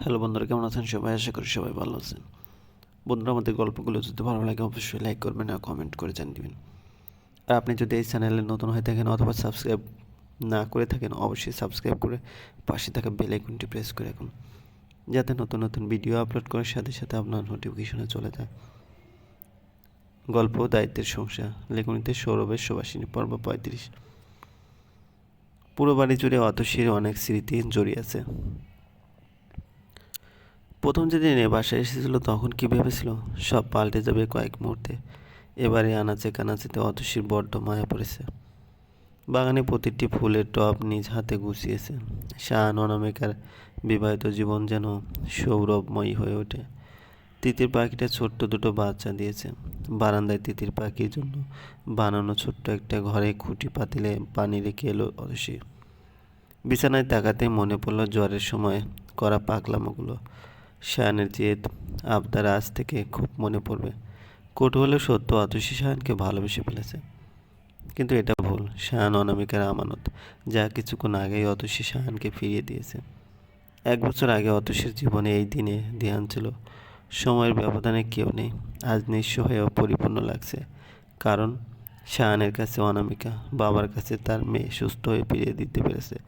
Hello বন্ধুরা, কেমন আছেন সবাই? আশা করি সবাই ভালো আছেন। বন্ধুরা, আমাদের গল্পগুলো যদি ভালো লাগে, অবশ্যই লাইক করবেন আর কমেন্ট করে জানিয়ে দেবেন। আর আপনি যদি এই চ্যানেলে নতুন হয়ে থাকেন অথবা সাবস্ক্রাইব না করে থাকেন, অবশ্যই সাবস্ক্রাইব করে পাশে থাকা বেল আইকনটি প্রেস করে রাখুন। যাতে নতুন নতুন ভিডিও আপলোড করার সাথে সাথে আপনার নোটিফিকেশনে চলে যায়। গল্প, দায়িত্বের সংসার লেখনীতে সৌরভের সুবাসিনী, পর্ব পঁয়ত্রিশ। পুরো বাড়ি জুড়ে অতসীর অনেক স্মৃতি জড়িয়ে আছে। প্রথম যেদিন এ বাসায় এসেছিল, তখন কি ভেবেছিল? সব পাল্টে যাবে কয়েক মুহূর্তে। এবারে আনাচে কানাচেতে অতসীর বড্ড মায়া পড়েছে। বাগানে প্রতিটি ফুলের টব নিজ হাতে গুছিয়েছে। শাহান অনামিকার বিবাহিত জীবন যেন সৌরভময়ী হয়ে ওঠে। তিতির পাখিটা ছোট্ট দুটো বাচ্চা দিয়েছে। বারান্দায় তিতির পাখির জন্য বানানো ছোট্ট একটা ঘরে খুঁটি পাতিলে পানি রেখে এলো অতসী বিছানায় তাকাতে মনে পড়ল জ্বরের সময় করা পাগলামোগুলো। শায়ানের জেদ আবদার আজ থেকে খুব মনে পড়বে। কটু সত্য অতসী শায়ানকে ভালোবেসে ফেলেছে। কিন্তু এটা ভুল। শায়ান অনামিকার আমানত। যা কিছুক্ষণ আগেই অতসী শায়ানকে ফিরিয়ে দিয়েছে। এক বছর আগে অতসীর জীবনে এই দিনে ধ্যান ছিল। সময়ের ব্যবধানে কেউ নেই। আজ নিঃস্ব হয়েও পরিপূর্ণ লাগছে। কারণ শাহানের কাছে অনামিকা বাবার কাছে তার মেয়ে সুস্থ হয়ে ফিরিয়ে দিতে পেরেছে।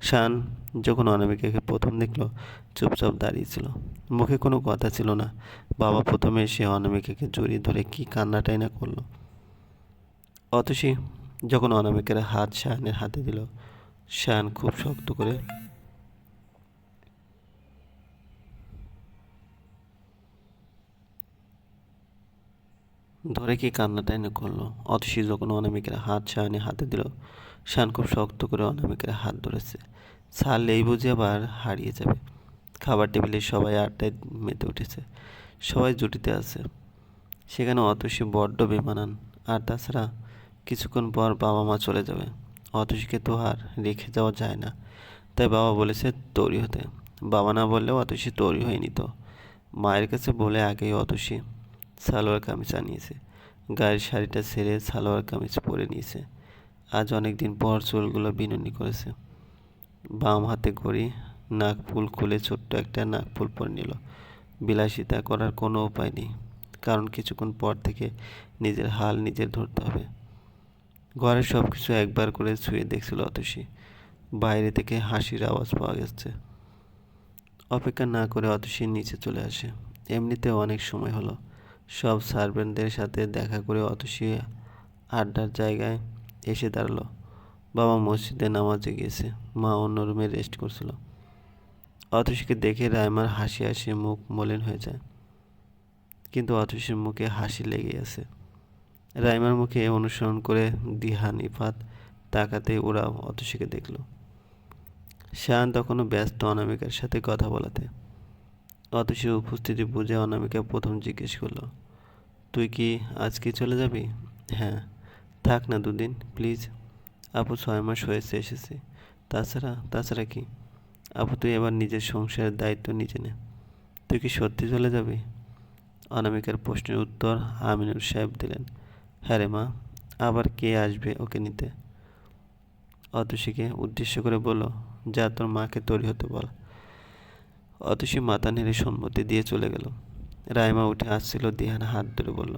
শাহান যখন অনামিকাকে প্রথম দেখল, চুপচাপ দাঁড়িয়েছিল মুখে কোনো কথা ছিল না। বাবা প্রথমে সে অনামিকাকে জড়িয়ে ধরে কি কান্নাটাই না করল। অতসী যখন অনামিকার হাত শাহানের হাতে দিল, শাহান খুব শক্ত করে ধরে কি কান্নাটাই না করল? অতসী যখন অনামিকের হাত শাহানে হাতে দিল, শান খুব শক্ত করে অনামিকার হাত ধরেছে। ছাড়লেই বুঝে আবার হারিয়ে যাবে। খাবার টেবিলে সবাই আড্ডায় মেতে উঠেছে। সবাই জুটিতে আছে। সেখানে অতসী বড্ড বেমানান। আর তাছাড়া কিছুক্ষণ পর বাবা মা চলে যাবে। অতসীকে তো আর রেখে যাওয়া যায় না। তাই বাবা বলেছে তৈরি হতে। বাবা না বললেও অতসী তৈরি হয়নি তো। মায়ের কাছে বলে আগেই অতসী সালোয়ার কামিজ আনিয়েছে। গায়ের শাড়িটা ছেড়ে সালোয়ার কামিজ পরে নিয়েছে। আজ অনেক দিন পর চুলগুলো বিনুনি করেছে। বাম হাতে ঘড়ি নাকফুল খুলে ছোট্ট একটা নাকফুল পরে নিল। বিলাসিতা করার কোনো উপায় নেই, কারণ কিছুক্ষণ পর থেকে নিজের হাল নিজের ধরতে হবে। ঘরের সব কিছু একবার করে ছুঁয়ে দেখছিল অতসী। বাইরে থেকে হাসির আওয়াজ পাওয়া গেছে। অপেক্ষা না করে অতসী নিচে চলে আসে। এমনিতেও অনেক সময় হলো। সব সার্ভেন্টদের সাথে দেখা করে অতসী আড্ডার জায়গায় এসে দাঁড়াল। বাবা মসজিদে নামাজে গিয়েছে। মা অন্য রুমে রেস্ট করছিল। অতসীকে দেখে রায়মার হাসি হাসি মুখ মলিন হয়ে যায়। কিন্তু অতসীর মুখে হাসি লেগে আছে। রাইমার মুখে অনুসরণ করে দিহান ইফাত তাকাতে ওরা অতসীকে দেখল। শায়ান তখনও ব্যস্ত অনামিকার সাথে কথা বলাতে। অতসীর উপস্থিতি বুঝে অনামিকা প্রথম জিজ্ঞেস করল তুই কি আজকে চলে যাবি? হ্যাঁ। থাক না দুদিন প্লিজ আপু ছয় মাস হয়েছে, এসেছি। তাছাড়া তাছাড়া কি? আপু, তুই এবার নিজের সংসারের দায়িত্ব নিজে নে। তুই কি সত্যি চলে যাবি? অনামিকার প্রশ্নের উত্তর আমিনুর সাহেব দিলেন। হ্যাঁ রে মা, আবার কে আসবে ওকে নিতে? অতসীকে উদ্দেশ্য করে বলল, যা তোর মাকে তৈরি হতে বল। অতসী মাথা নেড়ে সম্মতি দিয়ে চলে গেল। রাইমা উঠে আসছিল, দিহান হাত ধরে বলল,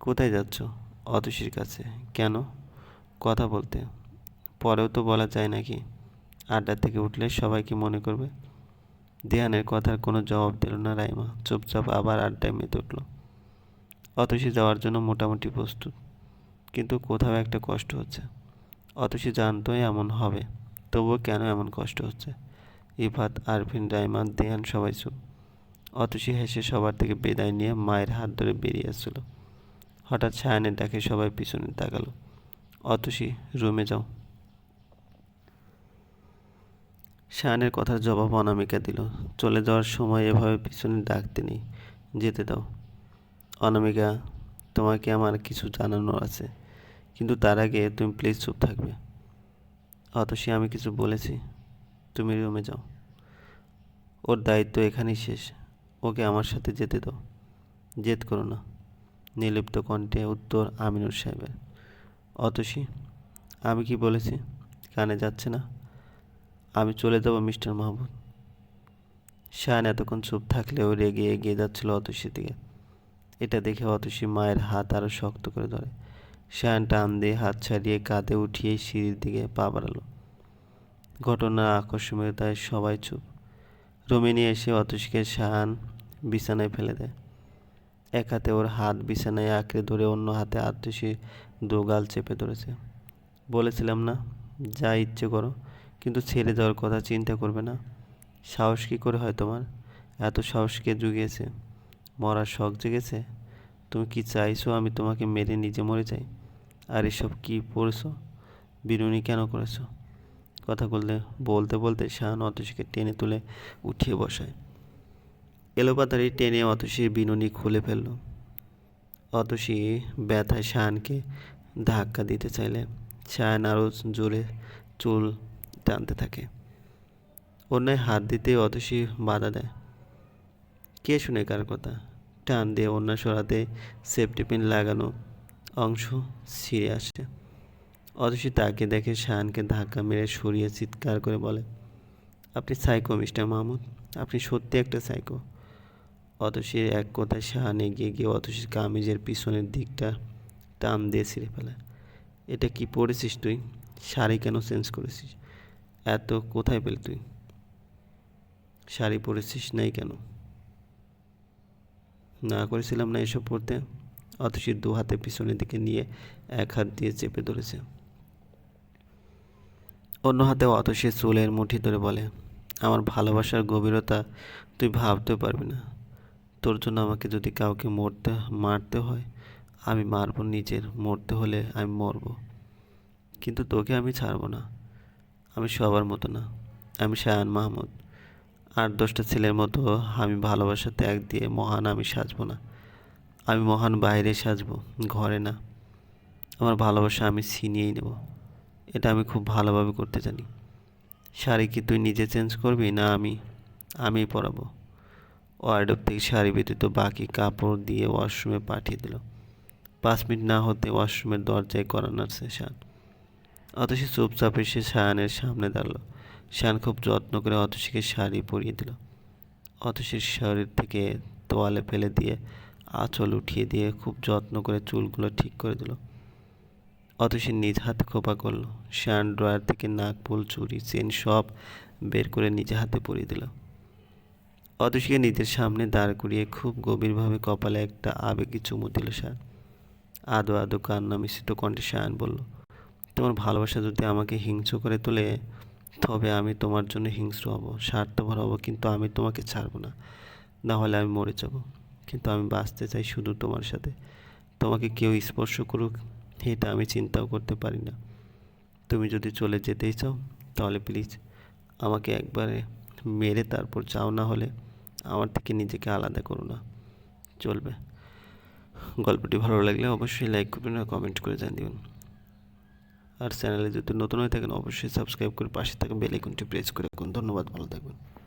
কোথায় যাচ্ছ? অতসীর কাছে, কেন? কথা বলতে। পরেও তো বলা যায় নাকি? আড্ডা থেকে উঠলে সবাই কি মনে করবে? দেহানের কথার কোনো জবাব দিল না রাইমা, চুপচাপ আবার আড্ডায় মেতে উঠল। অতসী যাওয়ার জন্য মোটামুটি প্রস্তুত, কিন্তু কোথাও একটা কষ্ট হচ্ছে। অতসী জানতো এমন হবে, তবুও কেন এমন কষ্ট হচ্ছে? ইফাত, আরফিন, রাইমা, দেহান সবাই চুপ। অতসী হেসে সবার থেকে বিদায় নিয়ে মায়ের হাত ধরে বেরিয়ে আসছিল। হঠাৎ ছায়ানের ডাকে সবাই পিছনে তাকালো। অতসী, রুমে যাও। শায়ানের কথার জবাব অনামিকা দিল। চলে যাওয়ার সময় এভাবে পিছনে ডাকতে নেই যেতে দাও। অনামিকা, তোমাকে আমার কিছু জানানোর আছে, কিন্তু তার আগে তুমি প্লিজ চুপ থাকবে। অতসী, আমি কিছু বলেছি, তুমি রুমে যাও। ওর দায়িত্ব এখানেই শেষ। ওকে আমার সাথে যেতে দাও। জেদ করো না। নির্লিপ্ত কণ্ঠে উত্তর আমিনুর সাহেবের। অতসী, আমি কি বলেছি? কানে যাচ্ছে না। আমি চলে যাব মিস্টার মাহমুদ। শায়ান এতক্ষণ চুপ থাকলেও রেগে এগিয়ে যাচ্ছিল অতসীর দিকে। এটা দেখে অতসী মায়ের হাত আরও শক্ত করে ধরে। শায়ান টান দিয়ে হাত ছাড়িয়ে কাঁধে উঠিয়ে সিঁড়ির দিকে পা বাড়ালো। ঘটনার আকস্মিকতায় সবাই চুপ। রমিনী এসে অতসীকে শায়ান বিছানায় ফেলে দেয়। এক হাতে ওর হাত বিছানায় আঁকড়ে ধরে অন্য হাতে আত্মসী দোগাল চেপে ধরেছে। বলেছিলাম না, যা ইচ্ছে করো, কিন্তু ছেড়ে যাওয়ার কথা চিন্তা করবে না। সাহস কী করে হয় তোমার? এত সাহস কে জুগিয়েছে? মরার শখ জেগেছে? তুমি কি চাইছো আমি তোমাকে মেরে নিজে মরে যাই? আর এসব কি পড়েছো? বিনুনি কেন করেছ? কথা বলতে বলতে বলতে শাহান অতসীকে টেনে তুলে উঠিয়ে বসায়। এলোপাতারি টেনে অতসীর বিনুনি খুলে ফেলল। অতসী ব্যথায় শাহানকে ধাক্কা দিতে চাইলে শাহান আরও জোরে চুল টানতে থাকে। অন্যায় হাত দিতে অতসী বাধা দেয়। কে শুনে কার কথা? টান দিয়ে অন্য সরাতে সেফটি পিন লাগানো অংশ ছিঁড়ে আসছে অতসী তাকে দেখে শাহানকে ধাক্কা মেরে সরিয়ে চিৎকার করে বলে, আপনি সাইকো মিস্টার মাহমুদ। আপনি সত্যি একটা সাইকো অতসীর এক কথায় শাহান এগিয়ে গিয়ে অতসীর কামিজের পিছনের দিকটা টান দিয়ে ছিঁড়ে ফেলে। এটা কি পড়েছিস তুই? শাড়ি কেন চেঞ্জ করেছিস? এত কোথায় পেলি তুই? শাড়ি পরেছিস নাই কেন? না করেছিলাম না এসব পড়তে। অতসীর দু হাতে পিছনের দিকে নিয়ে এক হাত দিয়ে চেপে ধরেছে। অন্য হাতে অতসীর চুলের মুঠি ধরে বলে, আমার ভালোবাসার গভীরতা তুই ভাবতে পারবি না। তোর জন্য আমাকে যদি কাউকে মরতে, মারতে হয়, আমি মারবো নিজের। মরতে হলে আমি মরব। কিন্তু তোকে আমি ছাড়বো না। আমি সবার মতো না। আমি শায়ান মাহমুদ। আট দশটা ছেলের মতো আমি ভালোবাসা ত্যাগ দিয়ে মহান আমি সাজবো না। আমি মহান বাইরে সাজবো, ঘরে না। আমার ভালোবাসা আমি ছিনিয়েই নেব। এটা আমি খুব ভালোভাবে করতে জানি। শাড়ি কি তুই নিজে চেঞ্জ করবি? না, আমি, আমিই পরাবো। ওয়ার্ডব থেকে শাড়ি ব্যতীত বাকি কাপড় দিয়ে ওয়াশরুমে পাঠিয়ে দিল। পাঁচ মিনিট না হতে ওয়াশরুমের দরজায় করানোর শান। অতসী চুপচাপ এসে শায়ানের সামনে দাঁড়াল। শান খুব যত্ন করে অতসীকে শাড়ি পরিয়ে দিল। অতসীর শরীর থেকে তোয়ালে ফেলে দিয়ে আঁচল উঠিয়ে দিয়ে খুব যত্ন করে চুলগুলো ঠিক করে দিল। অতসী নিজ হাতে খোপা করল। শান ড্রয়ার থেকে নাক ফুল চুড়ি চেন সব বের করে নিজে হাতে পরিয়ে দিল। অতসীকে নিজের সামনে দাঁড় করিয়ে খুব গভীরভাবে কপালে একটা আবেগী চুমু দিল শান আদো আদো কান্না মিশ্রিত কণ্ঠে শায়ান বলল, তোমার ভালোবাসা যদি আমাকে হিংস্র করে তোলে, তবে আমি তোমার জন্য হিংস্র হব, স্বার্থপর হব, কিন্তু আমি তোমাকে ছাড়বো না। না হলে আমি মরে যাব, কিন্তু আমি বাঁচতে চাই শুধু তোমার সাথে। তোমাকে কেউ স্পর্শ করুক এটা আমি চিন্তাও করতে পারি না। তুমি যদি চলে যেতেই চাও, তাহলে প্লিজ আমাকে একবারে মেরে তারপর চাও না হলে আমার থেকে নিজেকে আলাদা করো না। চলবে। গল্পটি ভালো লাগলে অবশ্যই লাইক করবেন আর কমেন্ট করে জানিয়ে আর চ্যানেলে যদি নতুন হয়ে থাকেন, অবশ্যই সাবস্ক্রাইব করে পাশে থাকা বেল আইকনটি প্রেস করে রাখুন। ধন্যবাদ, ভালো থাকবেন।